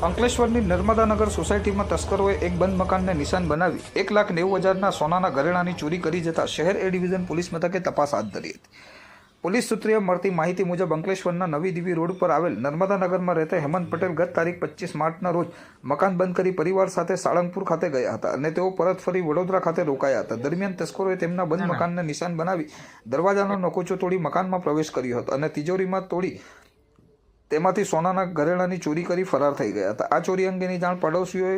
અંકલેશ્વરની નર્મદાનગર સોસાયટીમાં તસ્કરોએ એક બંધ મકાનને નિશાન બનાવી એક લાખ નેવું હજારના સોનાના ઘરેણાની ચોરી કરી જતા શહેર એ ડિવિઝન પોલીસ મથકે તપાસ હાથ ધરી હતી. પોલીસ સૂત્રે મળતી માહિતી મુજબ અંકલેશ્વરના નવી દીવી રોડ પર આવેલ નર્મદાનગરમાં રહેતા હેમંત પટેલ ગત તારીખ પચીસ માર્ચના રોજ મકાન બંધ કરી પરિવાર સાથે સાળંગપુર ખાતે ગયા હતા અને તેઓ પરત ફરી વડોદરા ખાતે રોકાયા હતા. દરમિયાન તસ્કરોએ તેમના બંધ મકાનને નિશાન બનાવી દરવાજાનો નકોચો તોડી મકાનમાં પ્રવેશ કર્યો હતો અને તિજોરીમાં તોડી તેમાંથી સોનાના ઘરેણાની ચોરી કરી ફરાર થઈ ગયા હતા. આ ચોરી અંગેની જાણ પડોશીઓએ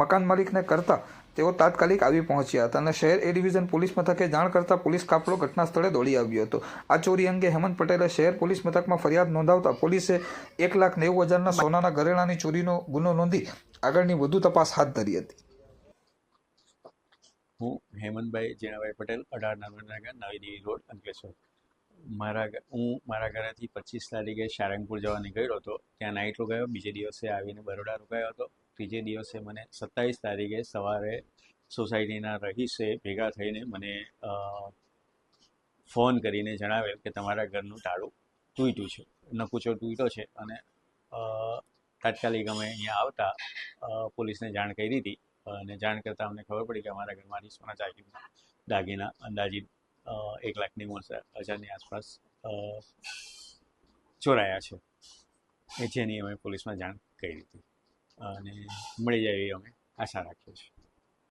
મકાન માલિકને કરતા તેઓ તાત્કાલિક આવી પહોંચ્યા હતા અને શહેર એ ડિવિઝન પોલીસ મથકે જાણ કરતા પોલીસ કાફલો ઘટના સ્થળે દોડી આવ્યો હતો. આ ચોરી અંગે હેમંત પટેલે શહેર પોલીસ મથકમાં ફરિયાદ નોંધાવતા પોલીસે એક લાખ નેવું હજારના સોનાના ઘરેણાની ચોરીનો ગુનો નોંધી આગળની વધુ તપાસ હાથ ધરી હતી. હું હેમંતભાઈ જીણાભાઈ પટેલ, અઢાર નર્મદાનગર નવી દિલ્હી રોડ અંકલેશ્વર. મારા હું મારા ઘરેથી પચીસ તારીખે સારંગપુર જવા નીકળ્યો હતો. ત્યાં નાઇટ રોકાયો, બીજે દિવસે આવીને બરોડા રોકાયો હતો. ત્રીજે દિવસે મને સત્તાવીસ તારીખે સવારે સોસાયટીના રહીશે ભેગા થઈને મને ફોન કરીને જણાવેલ કે તમારા ઘરનું તાળું તૂટ્યું છે. નકુચો તૂટ્યો છે અને તાત્કાલિક અમે અહીંયા આવતા પોલીસને જાણ કરી હતી. અને જાણ કરતાં અમને ખબર પડી કે અમારા ઘરમાંથી સોના ચાકી દાગીના અંદાજિત એક લાખ નેવું હજારની આસપાસ ચોરાયા છે. એ જેની અમે પોલીસમાં જાણ કરી હતી. અને મળી જાય એવી અમે આશા રાખીએ છીએ.